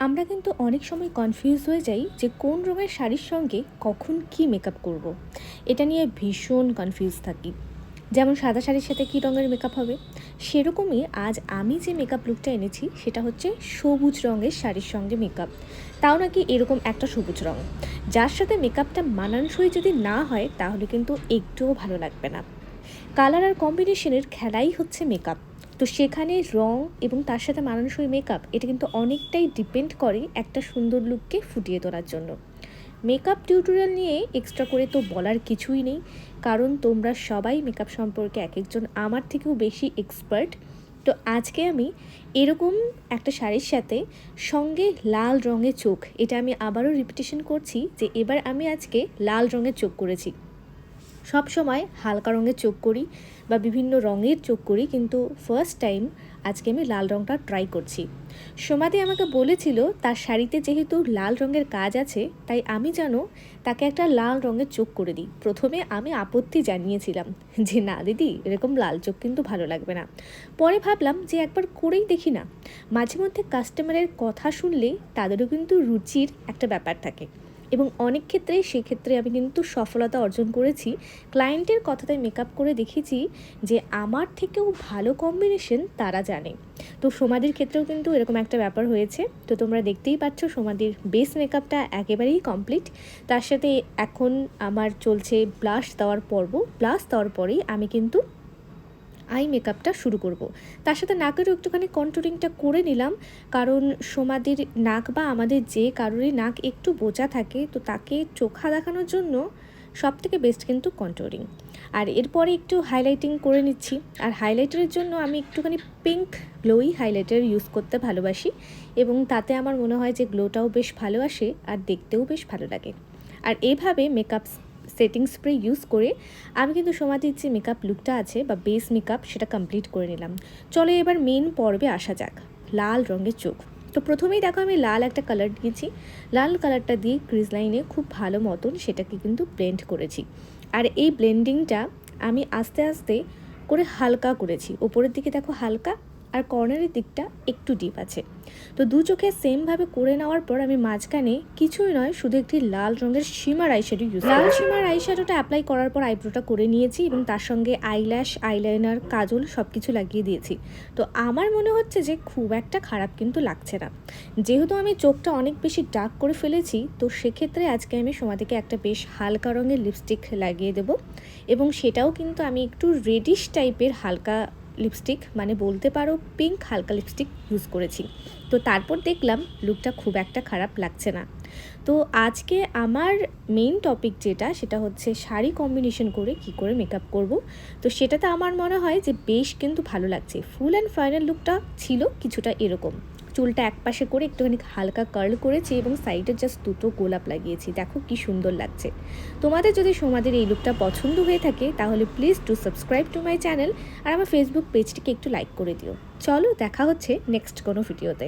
আমরা কিন্তু অনেক সময় কনফিউজ হয়ে যাই যে কোন রঙের শাড়ির সঙ্গে কখন কি মেকআপ করব। এটা নিয়ে ভীষণ কনফিউজ থাকি। যেমন সাদা শাড়ির সাথে কী রঙের মেকআপ হবে? সেরকমই আজ আমি যে মেকআপ লুকটা এনেছি, সেটা হচ্ছে সবুজ রঙের শাড়ির সঙ্গে মেকআপ তাও নাকি এরকম একটা সবুজ রঙ যার সাথে মেকআপটা মানানসই যদি না হয়, তাহলে কিন্তু একটুও ভালো লাগবে না। কালার আর কম্বিনেশনের খেলাই হচ্ছে মেকআপ তো সেখানে রং এবং তার সাথে মানানসই মেকআপ এটা কিন্তু অনেকটাই ডিপেন্ড করে একটা সুন্দর লুককে ফুটিয়ে তোলার জন্য। মেকআপ টিউটোরিয়াল নিয়ে এক্সট্রা করে তো বলার কিছুই নেই, কারণ তোমরা সবাই মেকআপ সম্পর্কে এক একজন আমার থেকেও বেশি এক্সপার্ট তো আজকে আমি এরকম একটা শাড়ির সাথে সঙ্গে লাল রঙের চোখ, এটা আমি আবারও রিপিটেশন করছি যে এবার আমি আজকে লাল রঙের চোখ করেছি। সব সময় হালকা রঙের চোখ করি বা বিভিন্ন রঙের চোখ করি, কিন্তু ফার্স্ট টাইম আজকে আমি লাল রঙটা ট্রাই করছি। সোমাদি আমাকে বলেছিল, তার শাড়িতে যেহেতু লাল রঙের কাজ আছে, তাই আমি যেন তাকে একটা লাল রঙের চোখ করে দিই। প্রথমে আমি আপত্তি জানিয়েছিলাম যে, না দিদি, এরকম লাল চোখ কিন্তু ভালো লাগবে না। পরে ভাবলাম যে, একবার করেই দেখি না। মাঝে মধ্যে কাস্টমারের কথা শুনলে তাদেরও কিন্তু রুচির একটা ব্যাপার থাকে। এবং অনেক ক্ষেত্রেই সেক্ষেত্রে আমি কিন্তু সফলতা অর্জন করেছি। ক্লায়েন্টের কথাতে মেকআপ করে দেখেছি যে, আমার থেকেও ভালো কম্বিনেশন তারা জানে। তো সোমাদির ক্ষেত্রেও কিন্তু এরকম একটা ব্যাপার হয়েছে। তো তোমরা দেখতেই পাচ্ছ সোমাদির বেস মেকআপটা একেবারেই কমপ্লিট তার সাথে এখন আমার চলছে ব্লাশ দেওয়ার পর্ব। ব্লাশ দেওয়ার পরেই আমি কিন্তু আই মেকআপটা শুরু করব। তার সাথে নাকেরও একটুখানি কন্ট্রোলিংটা করে নিলাম। কারণ সোমাদির নাক বা আমাদের যে কারোরই নাক একটু বোঝা থাকে, তো তাকে চোখা দেখানোর জন্য সব থেকে বেস্ট কিন্তু কন্ট্রোলিং আর এরপরে একটু হাইলাইটিং করে নিচ্ছি। আর হাইলাইটারের জন্য আমি একটুখানি পিঙ্ক গ্লোই হাইলাইটার ইউজ করতে ভালোবাসি এবং তাতে আমার মনে হয় যে গ্লোটাও বেশ ভালো আসে আর দেখতেও বেশ ভালো লাগে। আর এইভাবে মেকআপ সেটিং স্প্রে ইউজ করে আমি কিন্তু সমাধির যে মেকআপ লুকটা আছে বা বেস মেকআপ সেটা কমপ্লিট করে নিলাম। চলো এবার মেন পর্বে আসা যাক, লাল রঙের চোখ। তো প্রথমেই দেখো আমি লাল একটা কালার দিয়েছি। লাল কালারটা দিয়ে ক্রিজ লাইনে খুব ভালো মতন সেটাকে কিন্তু ব্লেন্ড করেছি। আর এই ব্লেন্ডিংটা আমি আস্তে আস্তে করে হালকা করেছি। ওপরের দিকে দেখো হালকা আর কর্নারের দিকটা একটু ডিপ আছে। তো দু চোখে সেমভাবে করে নেওয়ার পর আমি মাঝখানে কিছুই নয় শুধু একটি লাল রঙের সীমার আইশ্যাডো ইউজ লাল সীমার আইশ্যাডোটা অ্যাপ্লাই করার পর আইব্রোটা করে নিয়েছি এবং তার সঙ্গে আইল্যাশ আইলাইনার কাজল সব কিছু লাগিয়ে দিয়েছি। তো আমার মনে হচ্ছে যে খুব একটা খারাপ কিন্তু লাগছে না। যেহেতু আমি চোখটা অনেক বেশি ডার্ক করে ফেলেছি তো সেক্ষেত্রে আজকে আমি সোমাদিকে একটা বেশ হালকা রঙের লিপস্টিক লাগিয়ে দেব এবং সেটাও কিন্তু আমি একটু রেডিশ টাইপের হালকা লিপস্টিক মানে বলতে পারো পিঙ্ক হালকা লিপস্টিক ইউজ করেছি। তো তারপর দেখলাম লুকটা খুব একটা খারাপ লাগছে না। তো আজকে আমার মেইন টপিক যেটা, সেটা হচ্ছে শাড়ি কম্বিনেশন করে কি করে মেকআপ করব। তো সেটাতে আমার মনে হয় যে বেশ কিন্তু ভালো লাগছে। ফুল অ্যান্ড ফাইনাল লুকটা ছিল কিছুটা এরকম। চুলটা এক পাশে করে একটুখানি হালকা কার্ল করেছি এবং সাইডে জাস্ট দুটো গোলাপ লাগিয়েছি। দেখো কি সুন্দর লাগছে। তোমাদের যদি সোমাদের এই লুকটা পছন্দ হয়ে থাকে, তাহলে please to subscribe to my channel আর আমার ফেসবুক পেজটিকে একটু লাইক করে দিও। চলো দেখা হচ্ছে নেক্সট কোনো ভিডিওতে